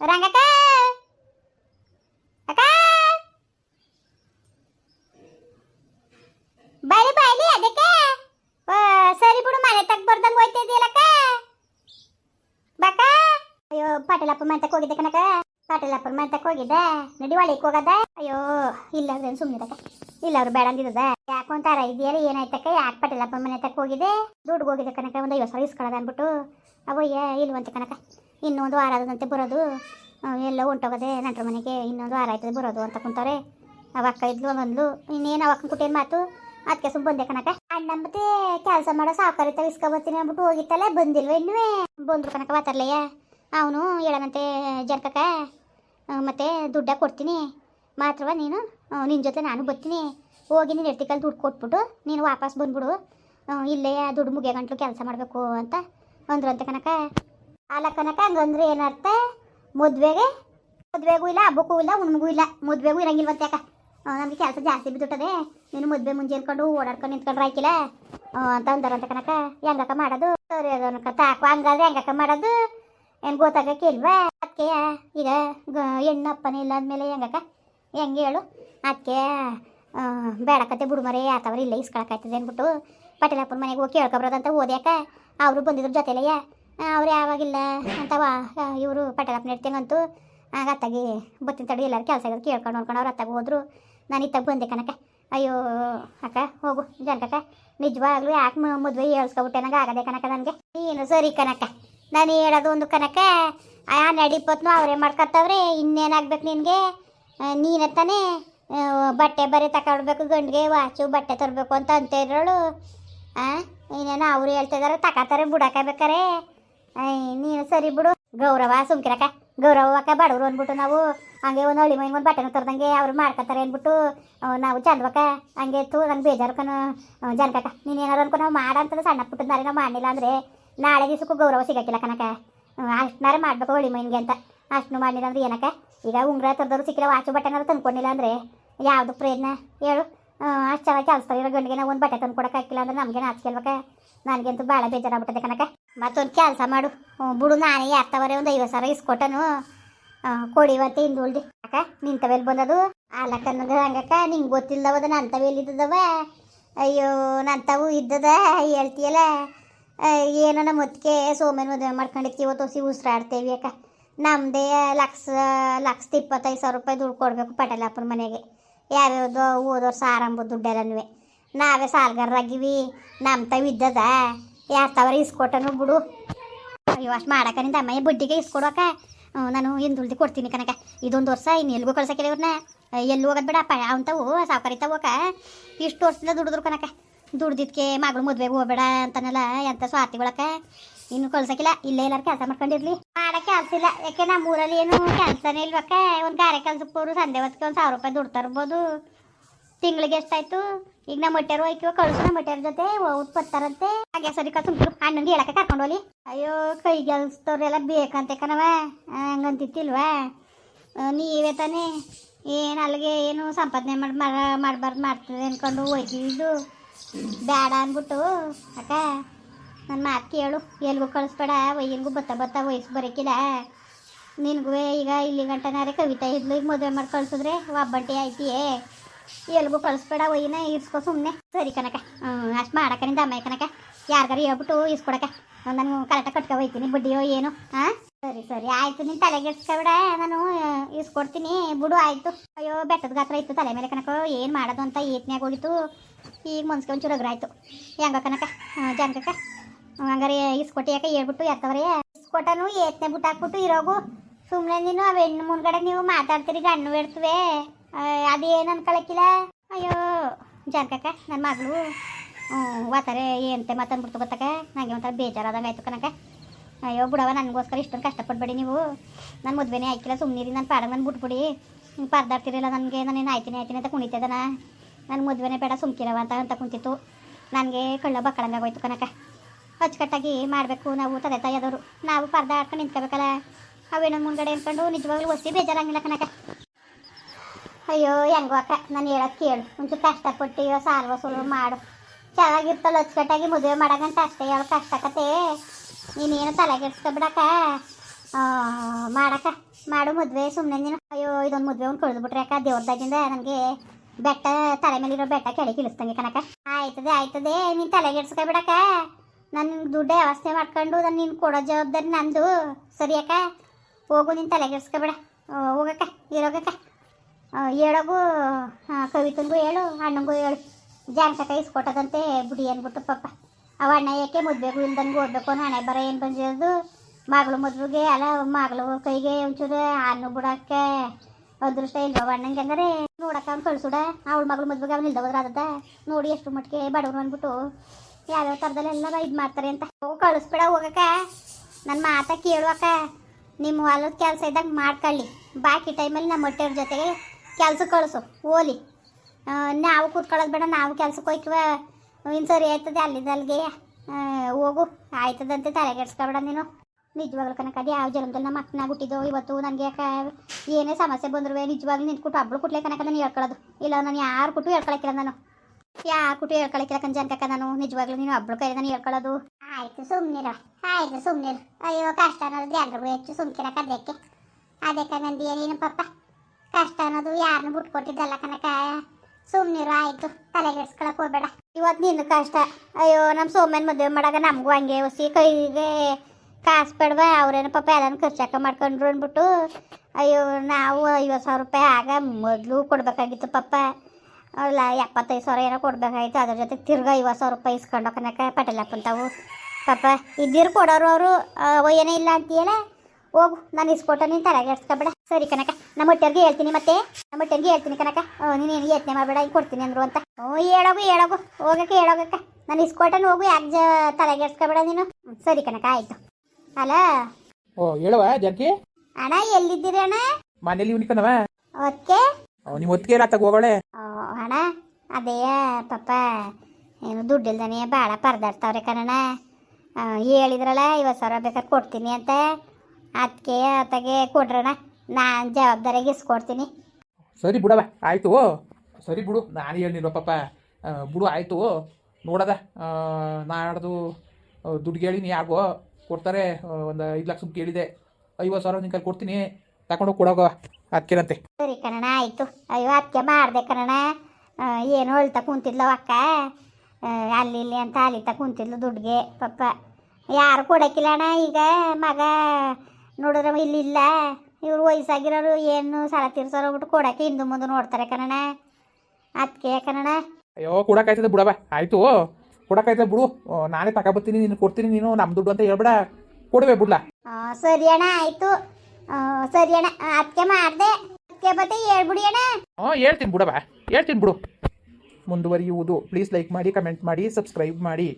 ರಂಗಕ್ಕ ಅಕ್ಕ ಬರಿ ಬಾಯ್ಲಿ ಅದಕ್ಕೆ ಸರಿ ಬಿಡು ಮನೆ ತಗ ಬರ್ದಂಗ ಹೋಯ್ತಾ ಇದೆಯಲ್ಲಕ್ಕ ಬಾಕ ಅಯ್ಯೋ ಪಾಟೀಲಪ್ಪ ಮನೆ ಹೋಗಿದ್ದೆ ಕಣಕ ಪಾಟೀಲಪ್ಪನ ಮನೆ ಹೋಗಿದ್ದೆ ನಡಿ ಹೋಗದ ಅಯ್ಯೋ ಇಲ್ಲ ಅಂದ್ರೆ ಸುಮ್ಮನಿರಕ್ಕ ಇಲ್ಲ ಅವ್ರು ಬೇಡ ಅಂದಿದ್ದದ ಯಾಕೋ ಅಂತಾರ ಇದೆಯಲ್ಲ ಏನಾಯ್ತಕ್ಕ ಯಾಕೆ ಪಾಟೀಲಪ್ಪ ಮನೆ ತಕ್ಕ ಹೋಗಿದೆ ದುಡ್ಡು ಹೋಗಿದೆ ಕಣಕ ಒಂದು ಐವತ್ತು ಸಾವಿರ ಇಸ್ಕೊಳ್ಳೋದು ಅಂದ್ಬಿಟ್ಟು ಅವಯ್ಯ ಇಲ್ವಂತೆ ಕನಕ ಇನ್ನೊಂದು ವಾರ ಆದಂತೆ ಬರೋದು. ಎಲ್ಲ ಹೊಂಟೋಗದೆ ನಂಟ್ರ ಮನೆಗೆ ಇನ್ನೊಂದು ವಾರ ಆಯ್ತದೆ ಬರೋದು ಅಂತ ಕುಂತಾರೆ. ಅವ ಅಕ್ಕ ಇದ್ಲು ಬಂದ್ಲು. ಇನ್ನೇನು ಅವಕ್ಕನ ಕುಟೇನ್ ಮಾತು? ಅದಕ್ಕೆ ಸುಮ್ಮ ಬಂದೆ ಕಣಕ ಅಣ್ಣ ಮತ್ತೆ ಕೆಲಸ ಮಾಡೋ ಸಾವುಕಾರಿತ ಇಸ್ಕೊಬತ್ತೀನಿ ಅಂದ್ಬಿಟ್ಟು ಹೋಗಿತ್ತಲ್ಲ, ಬಂದಿಲ್ವ ಇನ್ನುವೇ? ಬಂದ್ರು ಕನಕ ಮಾತಾಡ್ಲಯ್ಯ ಅವನು ಹೇಳನಂತೆ ಜನಕ ಮತ್ತೆ ದುಡ್ಡ ಕೊಡ್ತೀನಿ. ಮಾತ್ರವ ನೀನು? ನಿನ್ನ ಜೊತೆ ನಾನು ಬರ್ತೀನಿ. ಹೋಗಿ ನೀನು ಎರ್ತಿಕಲ್ಲಿ ದುಡ್ಡು ಕೊಟ್ಬಿಟ್ಟು ನೀನು ವಾಪಸ್ ಬಂದ್ಬಿಡು. ಇಲ್ಲೇ ದುಡ್ಡು ಮುಗಿಯ ಗಂಟ್ಲು ಕೆಲಸ ಮಾಡಬೇಕು ಅಂತ ಅಂದ್ರಂತೆ ಕನಕ ಅಲ್ಲ ಕನಕ ಹಂಗಂದ್ರೆ ಏನರ್ಥ? ಮದುವೆಗೆ, ಮದುವೆಗೂ ಇಲ್ಲ, ಹಬ್ಬಕ್ಕೂ ಇಲ್ಲ ಉಣ್ಮಗೂ ಇಲ್ಲ, ಮದುವೆಗೂ ಇರಂಗಿಲ್ವಂತೆ ಅಕ್ಕ ನಮಗೆ ಕೆಲಸ ಜಾಸ್ತಿ ಬಿದ್ದುಟ್ಟದೆ. ನೀನು ಮದುವೆ ಮುಂಜೆ ಅನ್ಕೊಂಡು ಓಡಾಡ್ಕೊಂಡು ನಿಂತ್ಕೊಂಡ್ರೆ ಆಯ್ಕಿಲ್ಲ? ಅಂತ ಅಂದಾರಂತ ಕನಕ. ಹೆಂಗಕ್ಕ ಮಾಡೋದು? ಸರಿ ಅದನಕ ತಾಕು, ಹಂಗಾದ್ರೆ ಹೆಂಗಕ್ಕ ಮಾಡೋದು? ಏನು ಗೊತ್ತಾಗಕ್ಕಿಲ್ವಾ ಅದಕ್ಕೆ ಈಗ ಗ- ಹೆಣ್ಣಪ್ಪನೇ ಇಲ್ಲ ಅಂದಮೇಲೆ ಹೆಂಗಕ್ಕ? ಹೆಂಗೆ ಹೇಳು? ಅದಕ್ಕೆ ಬೇಡಕತ್ತೆ ಬುಡುಮರೆ ಆತವ್ರು ಇಲ್ಲ ಇಸ್ಕೊಳಕಾಯ್ತದೆ ಅಂದ್ಬಿಟ್ಟು ಪಟೇಲಪ್ಪನ ಮನೆಗೆ ಹೋಗಿ ಕೇಳ್ಕೊಬರೋದಂತ ಓದ್ಯಾಕ ಅವರು ಬಂದಿದ್ರು ಜೊತೆಲೆಯ ಅವ್ರು ಯಾವಾಗಿಲ್ಲ ಅಂತವ ಇವರು ಪಟೇಲಪ್ಪ ಇಡ್ತಂಗಂತೂ ಆಗ ಅತ್ತಾಗಿ ಬತ್ತಿನ ತಡಿ ಎಲ್ಲರೂ ಕೆಲಸ ಇರೋದು ಕೇಳ್ಕೊಂಡು ನೋಡ್ಕೊಂಡು ಅವ್ರು ಅತ್ತಾಗ ಹೋದ್ರು. ನಾನು ಇತ್ತಾಗ ಬಂದೆ ಕನಕ ಅಯ್ಯೋ, ಅಕ್ಕ, ಹೋಗು ಜನಕಕ್ಕ ನಿಜವಾಗ್ಲೂ ಯಾಕೆ ಮದುವೆ ಹೇಳ್ಸ್ಕೊಬಿಟ್ಟೆ? ನಂಗೆ ಆಗದೆ ಕನಕ ನನಗೆ. ನೀನು ಸರಿ ಕನಕ ನಾನು ಹೇಳೋದು ಒಂದು ಕನಕ ಆ ನಡಿಪತ್ನು ಅವರೇ ಮಾಡ್ಕೊತಾವ್ರೆ ಇನ್ನೇನಾಗ್ಬೇಕು ನಿನಗೆ? ನೀನೇ ತಾನೇ ಬಟ್ಟೆ ಬರೆ ತಗೊಳ್ಬೇಕು ಗಂಡಿಗೆ ವಾಚು, ಬಟ್ಟೆ ತರಬೇಕು ಅಂತ ಅಂತ ಇರೋಳು ಹಾಂ ಇನ್ನೇನು ಅವ್ರು ಹೇಳ್ತಿದಾರೆ ತಗೋತಾರೆ ಬಿಡಕ್ಕೆ ಬೇಕಾರೆ. ಐ ನೀನು ಸರಿ ಬಿಡು. ಗೌರವ ಸುಮ್ಕಿರಕ ಗೌರವಕ್ಕ ಬಡವರು ಅಂದ್ಬಿಟ್ಟು ನಾವು ಹಂಗೆ ಒಂದು ಹಳ್ಳಿ ಮೈಗೆ ಒಂದು ಬಟ್ಟೆನ ತರ್ದಂಗೆ ಅವ್ರು ಮಾಡ್ಕೊತಾರೆ ಅಂದ್ಬಿಟ್ಟು ನಾವು ಚಂದ್ವಕ್ಕ ಹಂಗೆ ತು, ನಂಗೆ ಬೇಜಾರು ಕಣ ಜನಕಕ್ಕ ನೀನು ಏನಾರು ಅನ್ಕೊ, ನಾವು ಮಾಡಂತಂದ್ರೆ ಸಣ್ಣ ಪುಟ್ಟದಾರಿ ನಾವು ಮಾಡಲಿಲ್ಲ ಅಂದರೆ ನಾಳೆ ದಿವಸಕ್ಕೂ ಗೌರವ ಸಿಗಕ್ಕಿಲ್ಲ ಕನಕ ಅಷ್ಟನಾರ ಮಾಡಬೇಕು ಹಳ್ಳಿ ಮೈನ್ಗೆ ಅಂತ. ಅಷ್ಟನ್ನು ಮಾಡಲಿಲ್ಲ ಅಂದ್ರೆ ಏನಕ್ಕ? ಈಗ ಉಂಗ್ರ ತರದವ್ರು ಸಿಕ್ಕಿಲ್ಲ, ವಾಚು ಬಟ್ಟೆನಾದ್ರು ತಂದ್ಕೊಂಡಿಲ್ಲ ಅಂದರೆ ಯಾವುದು ಪ್ರಯತ್ನ? ಹೇಳು. ಅಷ್ಟು ಚೆನ್ನಾಗಿ ಕೆಲಸ ಇರೋ ಗಂಡಿಗೆ ನಾವು ಒಂದು ಬಟ್ಟೆ ತಂದು ಕೊಡೋಕ್ಕಾಗಿಲ್ಲ ಅಂದ್ರೆ ನಮಗೆ ನಾಚಿಕೆಲ್ವಕ್ಕ ನನಗಂತೂ ಭಾಳ ಬೇಜಾರಾಗ್ಬಿಟ್ಟದೆ ಕನಕ ಮತ್ತೊಂದು ಕೆಲಸ ಮಾಡು. ಬಿಡು, ನಾನೇ ಯಾರ್ತವರೆ ಒಂದು ಐವತ್ತು ಸಾವಿರ ಇಸ್ಕೊಟ್ಟನು. ಕೊಡಿವತ್ತೆ ಇಂದು ಉಳ್ದಿ. ಅಕ್ಕ ನಿಂತವೆಲ್ಲಿ ಬಂದದು? ಅಲ್ಲಕ್ಕನ್ನದ ಹಂಗಕ್ಕ, ನಿಂಗೆ ಗೊತ್ತಿಲ್ಲದವದ ನಂತವ ಎಲ್ಲಿದ್ದದವ? ಅಯ್ಯೋ, ನಂತವು ಇದ್ದದ, ಹೇಳ್ತೀಯಲ್ಲ? ಏನೋ ನಮ್ಮ ಹೊತ್ತಿಗೆ ಸೋಮೇನ ಮದುವೆ ಮಾಡ್ಕೊಂಡಿತ್ತು ಇವತ್ತು ಹೊಸಿ ಉಸಿರಾಡ್ತೇವಿ ಅಕ್ಕ. ನಮ್ಮದೇ ಲಕ್ಷ, ಲಕ್ಷದ ಇಪ್ಪತ್ತೈದು ಸಾವಿರ ರೂಪಾಯಿ ದುಡ್ಡು ಕೊಡಬೇಕು ಪಟೇಲಪ್ಪನ ಮನೆಗೆ. ಯಾವ್ಯಾವ್ದು ಓದೋರ್ಸ ಆರಂಭ ದುಡ್ಡೆಲ್ಲನೂ ನಾವೇ ಸಾಲ್ಗಾರರಾಗಿವಿ. ನಮ್ಮ ತವಿದ್ದದ ಇದ್ದದ. ಯಾರು ಸಾವಿರ ಇಸ್ಕೊಟ್ಟನು ಬಿಡು. ಅಯ್ಯೋ, ಅಷ್ಟು ಮಾಡಕ ನಿಂದ ಅಮ್ಮಯ್ಯ ಬಡ್ಡಿಗೆ ಇಸ್ಕೊಡೋಕ ನಾನು ಹಿಂದುಳಿದು ಕೊಡ್ತೀನಿ ಕನಕ ಇದೊಂದು ವರ್ಷ ಇನ್ನು ಎಲ್ಗೂ ಕಳ್ಸಕ್ಕಿಲ್ಲ ಇವ್ರನ್ನ ಎಲ್ಲಿ ಹೋಗೋದು ಬೇಡ, ಪ ಅಂತವು ಸಾವುಕಾರಿತ ಹೋಗ ಇಷ್ಟು ವರ್ಷದಿಂದ ದುಡಿದ್ರು ಕನಕ ದುಡ್ದಿದ್ಕೆ ಮಗಳು ಮದುವೆಗೆ ಹೋಗ್ಬೇಡ ಅಂತನಲ್ಲ ಎಂತ ಸ್ವಾತಿಗಳಕ ಇನ್ನು ಕಳ್ಸಕ್ಕಿಲ್ಲ, ಇಲ್ಲೇ ಎಲ್ಲರೂ ಕೆಲಸ ಮಾಡ್ಕೊಂಡಿರ್ಲಿ. ಮಾಡೋ ಕೆಲಸ ಇಲ್ಲ. ಯಾಕೆ ನಮ್ಮ ಊರಲ್ಲಿ ಏನು ಕೆಲಸನೇ ಇಲ್ವಕ್ಕ? ಒಂದು ಗಾರೆ ಕೆಲಸಕ್ಕೆ ಹೋರು ಸಂಜೆ ಹೊತ್ತಿಗೆ ಒಂದು ಸಾವಿರ ರೂಪಾಯಿ ದುಡ್ತಾ ತರ್ಬೋದು. ತಿಂಗಳಿಗೆ ಎಷ್ಟಾಯ್ತು? ಈಗ ನಮ್ಮ ಮಟ್ಟರು ಹೋಯ್ಕಿವ, ಕಳ್ಸು ನಮ್ಮ ಮಟ್ಟರ ಜೊತೆ ಉತ್ಪತ್ತಾರಂತೆ ಹಾಗೆ ಸರಿ ಕಸು ಅಣ್ಣಂಗೆ ಹೇಳಕ್ಕೆ ಕರ್ಕೊಂಡು ಹೋಲಿ ಅಯ್ಯೋ, ಕೈ ಕೆಲ್ಸದವ್ರೆಲ್ಲ ಬೇಕಂತೆ ಕಣವ ಹಂಗಂತಿತ್ತಿಲ್ವಾ? ನೀವೇ ತಾನೇ. ಏನು ಅಲ್ಲಿಗೆ ಏನು ಸಂಪಾದನೆ ಮಾಡಿ, ಮರ, ಮಾಡಬಾರ್ದು ಮಾಡ್ತದೆ ಅಂದ್ಕೊಂಡು ಹೋಯ್ತಿದ್ದು ಬೇಡ ಅಂದ್ಬಿಟ್ಟು ಅಕ್ಕ ನನ್ನ ಮಾತು ಕೇಳು. ಎಲ್ಗೂ ಕಳಿಸ್ಬೇಡ ಒಯ್ಯಂಗೂ ಬತ್ತ ಬತ್ತ ವಯಸ್ಸು ಬರೋಕ್ಕಿಲ್ಲ ನಿನಗೂ ಈಗ ಇಲ್ಲಿ ಗಂಟನಾರೆ ಕವಿತಾ ಇದ್ಲು, ಈಗ ಮದುವೆ ಮಾಡಿ ಕಳ್ಸಿದ್ರೆ ಒಬ್ಬಂಟಿ ಆಯ್ತಿಯೇ? ಎಲ್ಗೂ ಕಳಿಸ್ಬೇಡ ಒಯ್ಯನ ಇರ್ಸ್ಕೊ ಸುಮ್ಮನೆ ಸರಿ ಕನಕ ಅಷ್ಟು ಮಾಡಕನಿಂದ ಅಮ್ಮ ಕನಕ ಯಾರಿಗಾರ ಹೇಳ್ಬಿಟ್ಟು ಇಸ್ಕೊಡಕ ನಾನು ಕರೆಕ್ಟಾಗಿ ಕಟ್ಕೊ ಒಯ್ತೀನಿ ಬಡ್ಡಿಯೋ ಏನು. ಹಾಂ? ಸರಿ ಸರಿ. ಆಯ್ತು, ನೀನು ತಲೆಗೆಡ್ಸ್ಕೊಬೇಡ ನಾನು ಇಸ್ಕೊಡ್ತೀನಿ. ಬಿಡು, ಆಯ್ತು. ಅಯ್ಯೋ, ಬೆಟ್ಟದ ಗಾತ್ರ ಇತ್ತು ತಲೆ ಮೇಲೆ ಕನಕ ಏನು ಮಾಡೋದು ಅಂತ ಏತ್ನ್ಯಾಗ ಹೋಗಿತ್ತು. ಈಗ ಮನ್ಸ್ಗೆ ಒಂಚೂರು ಅಗ್ರಾಯ್ತು ಹೆಂಗ ಕನಕ ಜಾನ್ಕಕ್ಕ? ಹಂಗಾರೆ ಇಸ್ಕೊಟ್ಟು ಯಾಕೆ ಹೇಳ್ಬಿಟ್ಟು ಎತ್ತವ್ರಿ? ಇಸ್ಕೊಟನು ಏತ್ನೆ ಬಿಟ್ಟು ಹಾಕ್ಬಿಟ್ಟು ಇರೋಗು. ಸುಮ್ಮನೆ ನೀನು ಅವೆಣ್ಣು ಮುಂದ್ಗಡೆ ನೀವು ಮಾತಾಡ್ತೀರಿ ಗಣ್ಣು ಇಡ್ತವೆ ಅದೇನು ಅನ್ಕೊಳಕ್ಕಿಲ್ಲ ಅಯ್ಯೋ, ಜಾನ್ಕಕ್ಕ ನನ್ನ ಮಗಳು. ವಾತಾರೆ ಏನಂತೆ ಮಾತಂದ್ಬಿಡ್ತು ಗೊತ್ತಕ್ಕ? ನನಗೆ ಒಂಥರ ಬೇಜಾರಾದಂಗೆ ಆಯ್ತು ಕನಕ ಅಯ್ಯೋ ಬಿಡವ ನನಗೋಸ್ಕರ ಇಷ್ಟೊಂದು ಕಷ್ಟಪಡ್ಬೇಡಿ ನೀವು. ನನ್ನ ಮದುವೆನೇ ಆಯ್ಕಿಲ್ಲ ಸುಮ್ಮನಿರಿ ನನ್ನ ಪಾಡ ನಾನು ಬಿಟ್ಬಿಡಿ. ಹಿಂಗೆ ಪರ್ದಾಡ್ತಿರಲಿಲ್ಲ ನನಗೆ ನಾನೇನು ಆಯ್ತೀನಿ ಆಯ್ತೀನಿ ಅಂತ ಕುಣಿತದನ ನನ್ನ ಮದುವೆನೇ ಬೇಡ ಸುಮ್ಕಿರವ ಅಂತ ಅಂತ ಕುಂತಿತ್ತು. ನನಗೆ ಕಳ್ಳ ಬಕ್ಕಳಂಗಾಗೋಯ್ತು ಕನಕ ಅಚ್ಚುಕಟ್ಟಾಗಿ ಮಾಡಬೇಕು ನಾವು ತಂದೆ ತಾಯಿಯಾದವರು. ನಾವು ಪರ್ದಾಡ್ಕೊಂಡು ನಿಂತ್ಕೋಬೇಕಲ್ಲ. ಅವೇನೊಂದು ಮುಂದ್ಗಡೆ ಅಂದ್ಕೊಂಡು ನಿಜವಾಗ್ಲೂ ಒಸಿ ಬೇಜಾರಂಗಿಲ್ಲ ಕನಕ ಅಯ್ಯೋ ಹೆಂಗೋ ನಾನು ಹೇಳೋದು ಕೇಳು. ಒಂಚೂರು ಕಷ್ಟಪಟ್ಟು ಸಾರ್ವ ವಸೂಲು ಮಾಡು. ಚೆನ್ನಾಗಿರ್ತಲ್ಲ ಅಚ್ಚುಕಟ್ಟಾಗಿ ಮದುವೆ ಮಾಡಕಂತ ಅಷ್ಟೇ. ಹೇಳು ಕಷ್ಟಕತೆ ನೀನೇನು ತಲೆಗೆಡ್ಸ್ಕೊಬಿಡಕ್ಕ ಆ, ಮಾಡಕ್ಕ. ಮಾಡು ಮದುವೆ. ಸುಮ್ಮನೆ ನೀನು. ಅಯ್ಯೋ ಇದೊಂದು ಮದುವೆ ಒಂದು ಕಳೆದು ಬಿಟ್ರೆ ಅಕ್ಕ. ದೇವ್ರದಾಗಿಂದ ನನಗೆ ಬೆಟ್ಟ ತಲೆ ಮೇಲಿರೋ ಬೆಟ್ಟ ಕೆಳಗೆ ಇಳಿಸ್ತಂಗೆ ಕಣಕ ಆಯ್ತದೆ ಆಯ್ತದೆ. ನೀನು ತಲೆಗೆಡ್ಸ್ಕೊ ಬಿಡಕ್ಕ ನನ್ನ ದುಡ್ಡು ವ್ಯವಸ್ಥೆ ಮಾಡ್ಕೊಂಡು ನಾನು ನೀನು ಕೊಡೋ ಜವಾಬ್ದಾರಿ ನಂದು. ಸರಿ ಅಕ್ಕ? ಹೋಗು ನೀನು ತಲೆಗೆಡ್ಸ್ಕೊಬೇಡ ಹೋಗಕ್ಕ. ಇರೋಗಕ್ಕ. ಹೇಳೋಗು ಕವಿತಂಗೂ ಹೇಳು, ಅಣ್ಣಂಗೂ ಹೇಳು. ಜಾನಕ ಇಸ್ಕೊಟ್ಟದಂತೆ ಬುಡಿ ಅಂದ್ಬಿಟ್ಟು ಪಾಪ. ಅವ ಅಣ್ಣ ಯಾಕೆ ಮುದ್ಬೇಕು ಇಲ್ದಂಗೆ ಓದ್ಬೇಕು ಅನ್ನೋ ಹಣೆ ಬರ ಏನು ಬಂದಿರೋದು ಮಗಳು ಮದುವೆಗೆ ಅಲ್ಲ, ಮಗಳು ಕೈಗೆ ಒಂಚೂರು ಅನ್ನು ಬಿಡೋಕ್ಕೆ ಅದೃಷ್ಟ ಇಲ್ವ ಅಣ್ಣಂಗೆ ಹಂಗಾರೆ ನೋಡಕ್ಕ ಅವ್ನು ಕಳ್ಸುಡ, ಅವಳ ಮಗಳು ಮದುವೆಗೆ ಅವ್ನು ಇಲ್ದ ಅದ ನೋಡಿ ಎಷ್ಟು ಮಟ್ಟಿಗೆ ಬಡವರು ಅಂದ್ಬಿಟ್ಟು ಯಾವ್ಯಾವ ಥರದಲ್ಲೆಲ್ಲ ಇದು ಮಾಡ್ತಾರೆ ಅಂತ. ಹೋಗಿ, ಕಳಿಸ್ಬೇಡ ಹೋಗಕ್ಕ. ನನ್ನ ಮಾತ ಕೇಳುವಕ್ಕ ನಿಮ್ಮ ಹೊಲದ ಕೆಲಸ ಇದ್ದಂಗೆ ಮಾಡ್ಕೊಳ್ಳಿ. ಬಾಕಿ ಟೈಮಲ್ಲಿ ನಮ್ಮ ಹೊಟ್ಟೆಯವ್ರ ಜೊತೆಗೆ ಕೆಲಸ ಕಳಿಸು ಓಲಿ. ನಾವು ಕೂತ್ಕೊಳ್ಳೋದು ಬೇಡ ನಾವು ಕೆಲ್ಸಕ್ಕೆ ಹೋಯ್ಕಿವ ಇನ್ನು ಸರಿ ಆಯ್ತದೆ ಅಲ್ಲಿಂದ ಅಲ್ಲಿಗೆ ಆ, ಹೋಗು ಆಯ್ತದಂತೆ ತಲೆಗೆಡ್ಸ್ಕೊಬೇಡ ನೀನು. ನಿಜವಾಗ್ಲೂ ಕನಕ ಅದು ಯಾವ ಜನ್ಮದಲ್ಲಿ ನಮ್ಮ ಅಕ್ಕನ ಹುಟ್ಟಿದ್ದು ಇವತ್ತು ನನಗೆ ಏನೇ ಸಮಸ್ಯೆ ಬಂದ್ರು ನಿಜವಾಗ್ಲೂ ನಿಂತ್ಕೊಟ್ಟು ಹಬ್ಬಳು ಕುಟ್ಲೆ ಕನಕ ನಾನು ಹೇಳ್ಕೊಳ್ಳೋದು. ಇಲ್ಲ ನಾನು ಯಾರು ಕುಟ್ಟು ಹೇಳ್ಕೊಳಕ್ಕಿಲ್ಲ ನಾನು. ಯಾರು ಕುಟ್ಟು ಹೇಳ್ಕೊಳಕ್ಕಿಲ್ಲ ಕಣ್ ಜನಕ ನಾನು. ನಿಜವಾಗ್ಲೂ ನೀನು ಹಬ್ಬಳು ಕೈ ನಾನು ಹೇಳ್ಕೊಳ್ಳೋದು. ಆಯ್ತು ಸುಮ್ಮನಿರು ಆಯ್ತು ಸುಮ್ಮನಿರು ಅಯ್ಯೋ ಕಷ್ಟ ಅನ್ನೋದು ಎಲ್ರಿಗೂ ಹೆಚ್ಚು ಸುಮ್ಕಿರಕ ಅದಕ್ಕೆ ಅದಕ್ಕೆ ನಂದಿ ಏನೇನು ಪಾಪ. ಕಷ್ಟ ಅನ್ನೋದು ಯಾರನ್ನ ಬಿಟ್ಕೊಟ್ಟಿದ್ದಲ್ಲ ಕನಕ ಸುಮ್ಮನಿರು ಆಯ್ತು. ತಲೆಗೆಡ್ಸ್ಕೊಳಕ್ ಹೋಗ್ಬೇಡ. ಇವತ್ತು ನಿನ್ನ ಕಷ್ಟ. ಅಯ್ಯೋ ನಮ್ಮ ಸೋಮನ್ ಮದುವೆ ಮಾಡಾಗ ನಮಗೂ ಹಂಗೆ ಹೊಸಿ ಕೈಗೆ ಕಾಸು ಬೇಡವ. ಅವ್ರೇನು ಪಾಪ ಎಲ್ಲಾನು ಖರ್ಚಾಕ ಮಾಡ್ಕೊಂಡ್ರು ಅಂದ್ಬಿಟ್ಟು, ಅಯ್ಯೋ, ನಾವು ಐವತ್ತು ಸಾವಿರ ರೂಪಾಯಿ ಆಗ ಮೊದಲು ಕೊಡ್ಬೇಕಾಗಿತ್ತು ಪಾಪ. ಅಲ್ಲ, ಎಪ್ಪತ್ತೈದು ಸಾವಿರ ಏನೋ ಕೊಡ್ಬೇಕಾಗಿತ್ತು. ಅದ್ರ ಜೊತೆ ತಿರ್ಗಾ ಐವತ್ತು ಸಾವಿರ ರೂಪಾಯಿ ಇಸ್ಕೊಂಡು ಕನಕ ಪಟೇಲಪ್ಪನ್ ತಾವು ಪಾಪ, ಇದ್ದಿರು ಕೊಡೋರು ಅವರು ಏನೇ ಇಲ್ಲ ಅಂತೀಯಲ್ಲ? ಹೋಗು ನಾನು ಇಸ್ಕೊಟ್ಟ ನೀನು ತಲೆಗೆಡ್ಸ್ಕೊಬೇಡ ಸರಿ ಕನಕ ನಮ್ಮ ಹೊಟ್ಟೆರ್ಗೆ ಹೇಳ್ತೀನಿ ಮತ್ತೆ. ನಮ್ಮ ಹೊಟ್ಟೆರ್ಗೆ ಹೇಳ್ತೀನಿ ಕನಕ. ನೀನು ಏನು ಯೋಚನೆ ಮಾಡಬೇಡ ಈಗ ಕೊಡ್ತೀನಿ ಅಂದ್ರು ಅಂತ. ಹ್ಞೂ ಹೇಳೋಗು ಹೇಳೋಗು ಹೋಗಕ್ಕೆ ಹೇಳೋಗಕ್ಕ. ನಾನು ಇಸ್ಕೊಟ್ಟನು ಹೋಗು ಯಾಕೆ ಜ ತಲೆಗೆಡ್ಸ್ಕೊಬೇಡ ನೀನು? ಸರಿ ಕನಕ ಆಯ್ತು. ಅಲ್ಲ ಓ ಹೇಳುವ ಜಾನಕಿ ಅಣ್ಣ ಎಲ್ಲಿದ್ದೀರಿ ಅಣ್ಣ? ಮನೇಲಿ ಉನಿಕನವ ಅದಕ್ಕೆ ನಿಮ್ಮ ಒತ್ತಿಗೆ ಇಲ್ಲ ತಗ ಹೋಗೋಳೆ? ಅಣ್ಣ ಅದೇ ಪಾಪ ಏನು ದುಡ್ಡಿಲ್ದಾನೆ ಭಾಳ ಪರದಾಡ್ತಾವ್ರೆ ಕಣಣ್ಣ. ಹೇಳಿದ್ರಲ್ಲ ಇವತ್ತು ಸಾವಿರ ಬೇಕಾದ್ರೆ ಕೊಡ್ತೀನಿ ಅಂತ. ಅದಕ್ಕೆ ಆತಗೆ ಕೊಡ್ರಣ ನಾನು ಜವಾಬ್ದಾರಿಗೆ ಇಸ್ಕೊಡ್ತೀನಿ. ಸರಿ ಬಿಡವ ಆಯಿತು ಸರಿ ಬಿಡು ನಾನು ಹೇಳಿಲ್ವ ಪಾಪ. ಬಿಡು ಆಯಿತು ನೋಡದ ನಾಡ್ದು ದುಡ್ಡು ಕೇಳಿ ನೀ ಯಾರಿಗೋ. ಕೊಡ್ತಾರೆ ಒಂದು ಐದು ಲಕ್ಷ ಕೇಳಿದೆ. ಐವತ್ತು ಸಾವಿರ ನಿನ್ನ ಕೈಲಿ ಕೊಡ್ತೀನಿ. ತಗೊಂಡೋಗಿ ಕೊಡೋಗವ ಅದಕ್ಕೇನಂತೆ ಸರಿ ಕಣ ಆಯಿತು. ಅಯ್ಯೋ ಅದಕ್ಕೆ ಮಾಡಿದೆ ಕಣ ಏನು ಹೇಳ್ತಾ ಕುಂತಿದ್ಲವ ಅಕ್ಕ. ಅಲ್ಲಿ ಇಲ್ಲಿ ಅಂತ ಅಲಿತಾ ಕುಂತಿದ್ಲು ದುಡ್ಡಿಗೆ ಪಾಪ. ಯಾರು ಕೊಡಕ್ಕಿಲ್ಲ ಅಣ್ಣ ಈಗ ಮಗ. ನೋಡಿದ್ರೆ ಇಲ್ಲಿ ಇಲ್ಲ. ಇವ್ರು ವಯಸ್ಸಾಗಿರೋರು ಏನು ಸಾಲ ತೀರ್ಸೋರು ಬಿಟ್ಟು ಕೊಡಕ್ಕೆ ಹಿಂದೆ ಮುಂದೆ ನೋಡ್ತಾರೆ ಕಣಣ ಅದಕ್ಕೆ ಕಣಣ ಅಯ್ಯೋ ಕೊಡೋಕ್ಕಾಯ್ತದೆ ಬಿಡವ ಆಯಿತು. ಕೊಡೋಕ್ಕಾಯ್ತದೆ ಬಿಡು. ನಾನೇ ತಗೊಬತ್ತೀನಿ ನೀನು ಕೊಡ್ತೀನಿ ನೀನು ನಮ್ಮ ದುಡ್ಡು ಅಂತ ಹೇಳ್ಬೇಡ. ಕೊಡುವೆ ಬಿಡ್ಲ? ಸರಿ ಅಣ್ಣ ಆಯಿತು. ಸರಿ ಅಣ್ಣ ಅದಕ್ಕೆ ಮಾಡಿದೆ. ಅದಕ್ಕೆ ಮತ್ತೆ ಹೇಳ್ಬಿಡಿ ಅಣ್ಣ. ಹ್ಞೂ ಹೇಳ್ತೀನಿ ಬಿಡವ ಹೇಳ್ತೀನಿ ಬಿಡು. ಮುಂದುವರಿಯುವುದು. ಪ್ಲೀಸ್ ಲೈಕ್ ಮಾಡಿ ಕಮೆಂಟ್ ಮಾಡಿ ಸಬ್ಸ್ಕ್ರೈಬ್ ಮಾಡಿ.